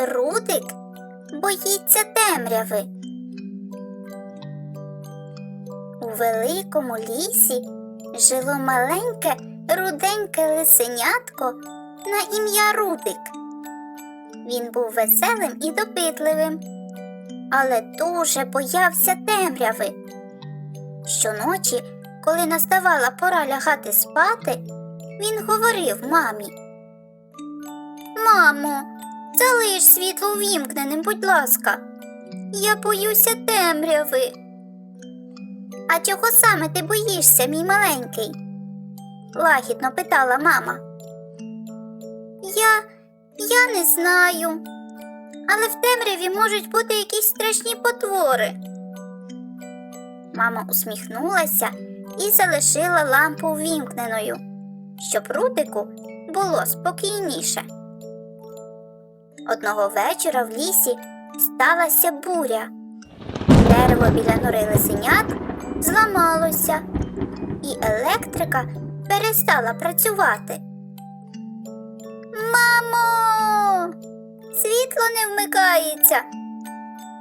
Рудик боїться темряви. У великому лісі жило маленьке руденьке лисенятко на ім'я Рудик. Він був веселим і допитливим, але дуже боявся темряви. Щоночі, коли наставала пора лягати спати, він говорив мамі. Мамо, залиш світло увімкненим, будь ласка. Я боюся темряви. А чого саме ти боїшся, мій маленький? лагідно питала мама. Я, я не знаю, але в темряві можуть бути якісь страшні потвори. Мама усміхнулася і залишила лампу увімкненою, щоб Рудику було спокійніше. Одного вечора в лісі сталася буря. Дерево біля нори лисенят зламалося, і електрика перестала працювати. Мамо, світло не вмикається,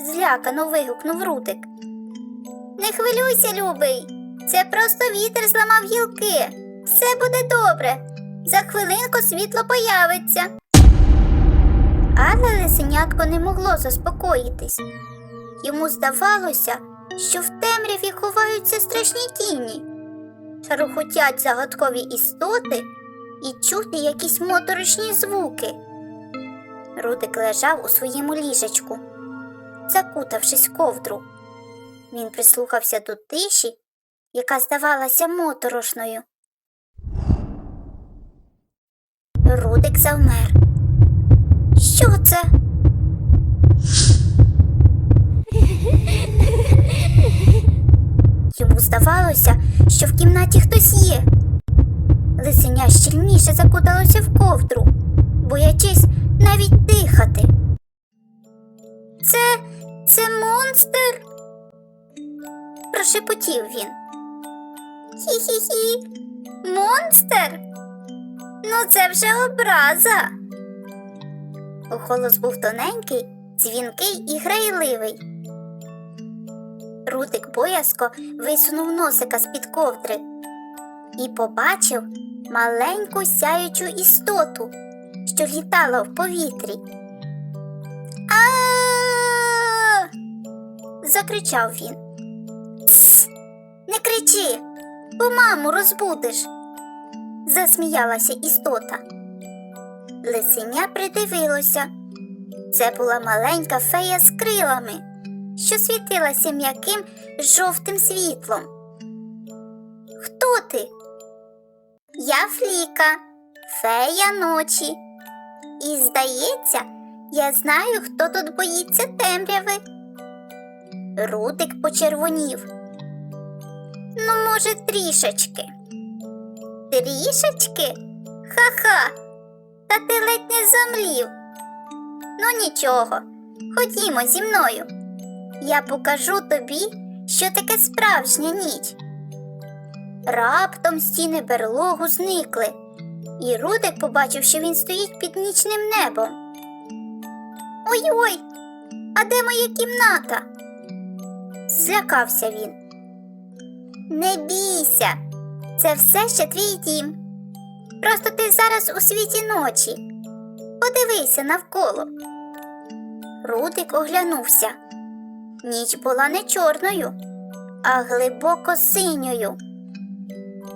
злякано вигукнув Рудик. Не хвилюйся, любий. Це просто вітер зламав гілки. Все буде добре. За хвилинку світло появиться. Але лисенятко не могло заспокоїтись. Йому здавалося, що в темряві ховаються страшні тіні, рухотять загадкові істоти і чути якісь моторошні звуки. Рудик лежав у своєму ліжечку, закутавшись в ковдру. Він прислухався до тиші, яка здавалася моторошною. Рудик завмер. Що це? Йому здавалося, що в кімнаті хтось є. Лисеня щільніше закуталося в ковдру, боячись навіть дихати. Це це монстр? прошепотів він. Хі-хі-хі, монстр? Ну, це вже образа. Голос був тоненький, дзвінкий і грайливий. Рудик боязко висунув носика з-під ковдри і побачив маленьку сяючу істоту, що літала в повітрі. а закричав він. Тс, не кричи, бо маму розбудиш, засміялася істота. Лисеня придивилося. Це була маленька фея з крилами, що світилася м'яким жовтим світлом. Хто ти? Я Фліка, фея ночі. І, здається, я знаю, хто тут боїться темряви. Рудик почервонів. Ну, може, трішечки. Трішечки? Ха-ха. Зомлів. Ну нічого, ходімо зі мною. Я покажу тобі, що таке справжня ніч. Раптом стіни берлогу зникли, і Рудик побачив, що він стоїть під нічним небом. Ой-ой, а де моя кімната? Злякався він. Не бійся, це все ще твій дім. Просто ти зараз у світі ночі. Подивися навколо. Рудик оглянувся. Ніч була не чорною, а глибоко синьою.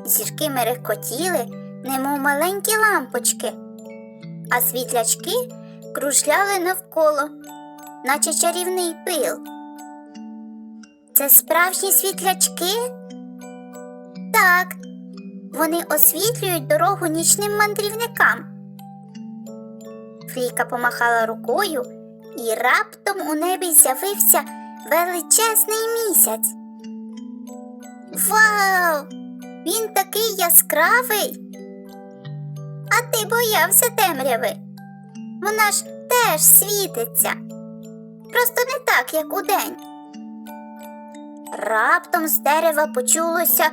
Зірки мерехкотіли, немов маленькі лампочки, а світлячки кружляли навколо, наче чарівний пил. Це справжні світлячки? Так, вони освітлюють дорогу нічним мандрівникам. Фліка помахала рукою, і раптом у небі з'явився величезний місяць. Вау! Він такий яскравий. А ти боявся темряви. Вона ж теж світиться. Просто не так, як удень. Раптом з дерева почулося.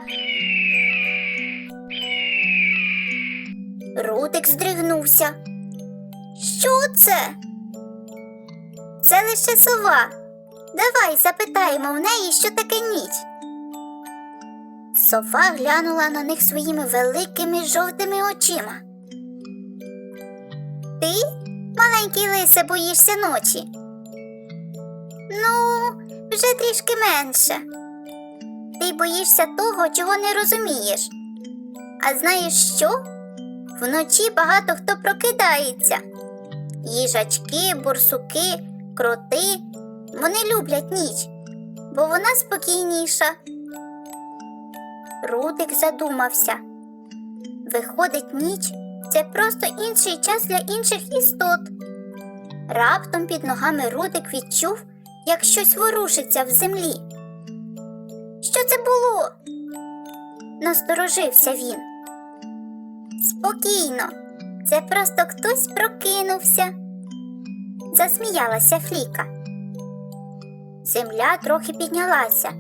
Рудик здригнувся. Що це? це лише сова. Давай запитаємо в неї, що таке ніч. Сова глянула на них своїми великими жовтими очима. Ти, маленький лисе, боїшся ночі? Ну, вже трішки менше. Ти боїшся того, чого не розумієш. А знаєш що? Вночі багато хто прокидається. Їжачки, бурсуки, кроти. Вони люблять ніч, бо вона спокійніша. Рудик задумався. Виходить, ніч це просто інший час для інших істот. Раптом під ногами Рудик відчув, як щось ворушиться в землі. Що це було? Насторожився він. Спокійно, це просто хтось прокинувся. Засміялася Фліка. Земля трохи піднялася,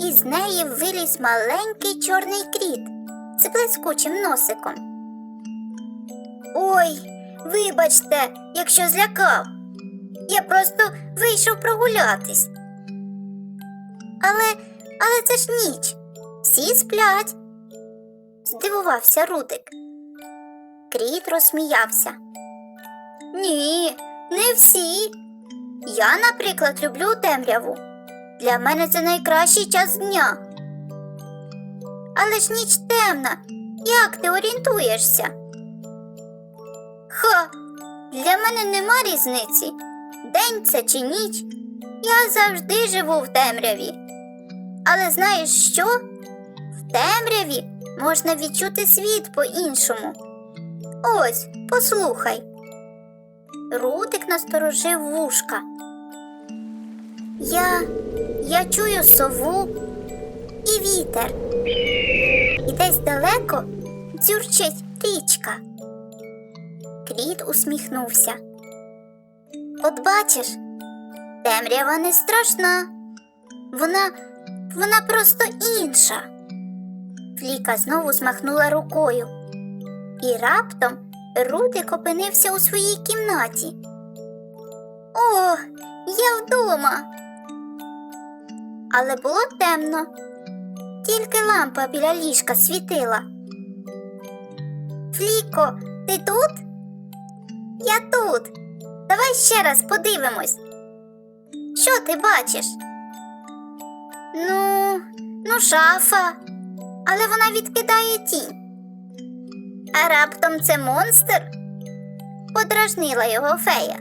і з неї виліз маленький чорний кріт з блискучим носиком. Ой, вибачте, якщо злякав. Я просто вийшов прогулятись. Але, але це ж ніч. Всі сплять. Здивувався Рудик. Кріт розсміявся. Ні, не всі. Я, наприклад, люблю темряву. Для мене це найкращий час дня. Але ж ніч темна. Як ти орієнтуєшся? Ха, для мене нема різниці. День це чи ніч. Я завжди живу в темряві. Але знаєш що? В темряві можна відчути світ по-іншому. Ось, послухай. Рудик насторожив вушка. Я, я чую сову і вітер. І десь далеко дзюрчить річка. Кріт усміхнувся. От бачиш, темрява не страшна. Вона, вона просто інша. Фліка знову змахнула рукою. І раптом Рудик опинився у своїй кімнаті. О, я вдома. Але було темно. Тільки лампа біля ліжка світила. Фліко, ти тут? Я тут. Давай ще раз подивимось. Що ти бачиш? Ну, ну, шафа, але вона відкидає тінь. А раптом це монстр? Подражнила його фея.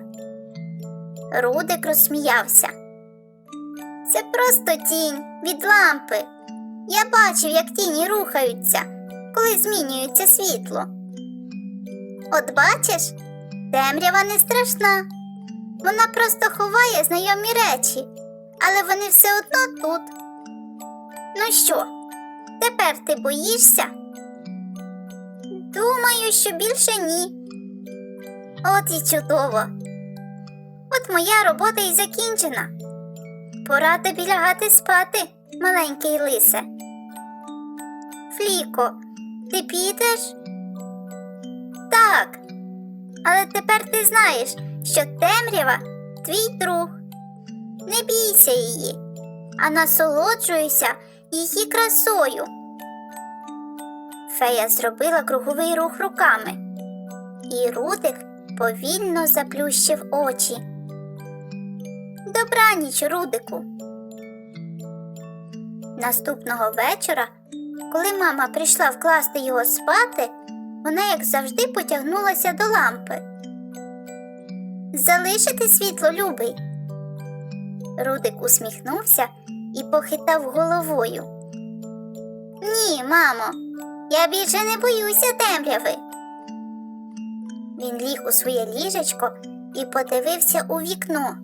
Рудик розсміявся. Це просто тінь від лампи. Я бачив, як тіні рухаються, коли змінюється світло. От бачиш, темрява не страшна. Вона просто ховає знайомі речі, але вони все одно тут. Ну що, тепер ти боїшся? Думаю, що більше ні. От і чудово. От моя робота і закінчена. Пора тобі лягати спати, маленький лисе. Фліко, ти підеш? Так. Але тепер ти знаєш, що темрява твій друг. Не бійся її, а насолоджуйся її красою. Фея зробила круговий рух руками, і Рудик повільно заплющив очі. Добраніч, Рудику. Наступного вечора, коли мама прийшла вкласти його спати, вона, як завжди, потягнулася до лампи. Залишити світло, любий. Рудик усміхнувся і похитав головою. Ні, мамо, я більше не боюся темряви. Він ліг у своє ліжечко і подивився у вікно.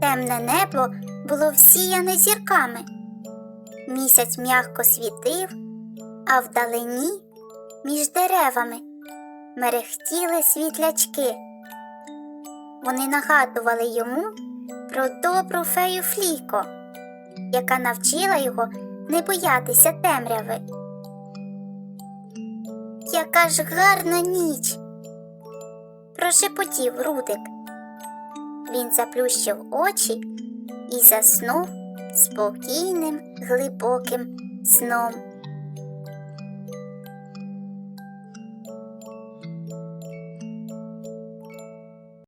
Темне небо було всіяне зірками. Місяць м'яко світив, а вдалині, між деревами, мерехтіли світлячки. Вони нагадували йому про добру фею Фліко, яка навчила його не боятися темряви. Яка ж гарна ніч, прошепотів Рудик. він заплющив очі і заснув спокійним глибоким сном.